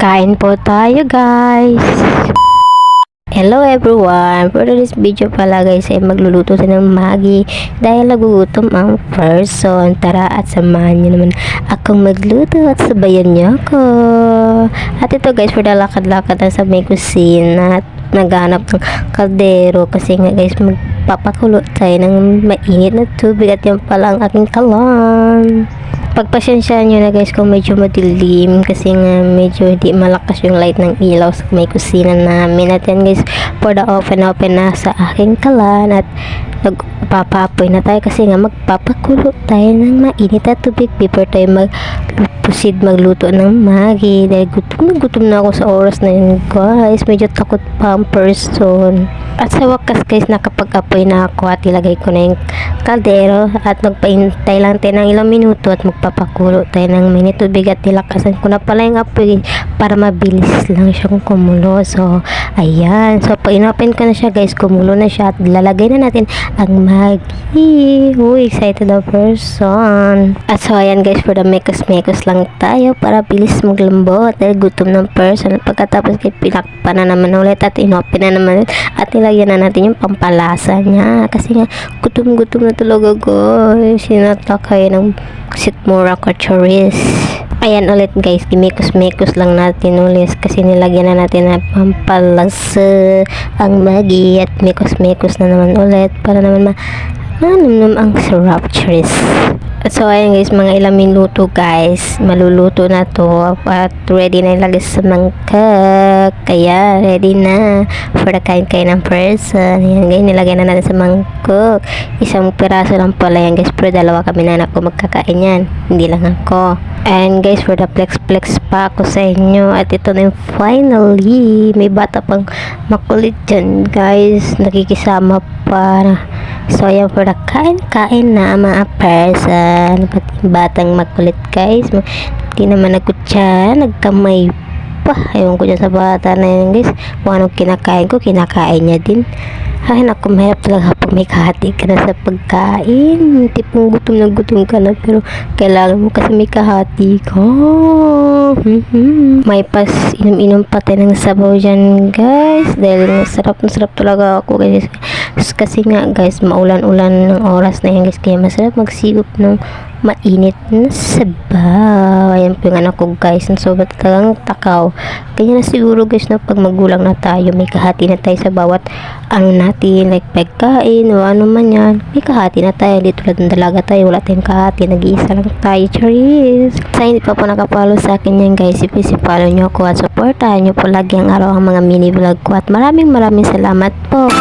Kain po tayo guys! Hello everyone! For this video pala guys ay magluluto tayo ng Maggi dahil nagugutom ang person. Tara at samahan niyo naman akong magluto at sabayan niyo ako. At ito guys for the lakad-lakad sa may kusina at naghanap ng kaldero kasi nga guys magpapakulo tayo ng mainit na tubig at yan pala ang aking kalan pagpasyensyahan nyo na guys kung medyo madilim. Kasi nga medyo hindi malakas yung light ng ilaw sa may kusina namin. At yan guys for the open open na sa aking kalan. At nagpapapoy na tayo kasi nga magpapakulo tayo ng mainit na tubig before tayo magpusid magluto ng magi dahil gutom na gutom na ako sa oras na yun guys. Medyo takot pa ang person. At sa wakas guys nakapag-apoy na ako at ilagay ko na yung kaldero. At magpaintay lang tayo ng ilang minuto at magpapakulo tayo ng minute. Tubig at nilakasan ko na pala yung apoy para mabilis lang siyang kumulo. So ayan. So pag inopen ko na siya guys. Kumulo na siya at lalagay na natin ang magi Uy, excited na person. At so ayan guys. For the mekos mekos lang tayo para bilis maglambot. Dahil gutom ng person. At pagkatapos kay pinakpan na naman ulit at inopen na naman ulit. At nilagyan na natin yung pampalasa niya. Kasi nga gutom gutom na talaga guys. Sinatakay ng sitmura kachoris Ayan ulit guys, kimikos-mikos lang natin ulit kasi nilagyan na natin na pampalasa ang magi at mikos-mikos na naman ulit para naman ma nanumnum ang sarap cheers. So ayan guys, mga ilang minuto guys, maluluto na to at ready na ilagay sa Kaya ready na for the kain-kain ng person. Ayan guys, nilagay na natin sa mangkok. Isang piraso lang pala yan guys, pero dalawa kami na anak ko magkakain yan. Hindi lang ako. And guys, for the flex-flex pa ako sa inyo. At ito na yung finally. May bata pang makulit dyan guys. Nakikisama para. So, ayan for the kain-kain na mga person. Pati batang makulit guys. Hindi naman nagkutsa. Nagkamay pa. Ewan ko dyan sa bata na yun guys. Kung anong kinakain ko, kinakain niya din. Ay, naku, mahirap talaga pag may kahati ka na sa pagkain. Tipong gutom na gutom ka na, pero kailangan mo kasi may kahati ka. Mhm. May pas inom-inom pati ng sabaw dyan, guys. Dahil sarap na sarap talaga ako, guys. Kasi nga, guys, maulan-ulan ng oras na yan, guys. Kaya masarap magsigop ng mainit na sabaw. Ayan po yung anak ko, guys. Ang sobrang talagang takaw. Kanya na siguro, guys, na pag magulang na tayo, may kahati na tayo sa bawat ano natin, like pagkain o ano man yan. May kahati na tayo. Dito tulad ng dalaga tayo, wala tayong kahati. Nag-iisa lang tayo. Charis! Sa hindi pa po nakapalo sa akin yan, guys, ipisi-follow nyo ako at supportahan nyo po lagi ang araw ang mga mini vlog ko. At maraming maraming salamat po.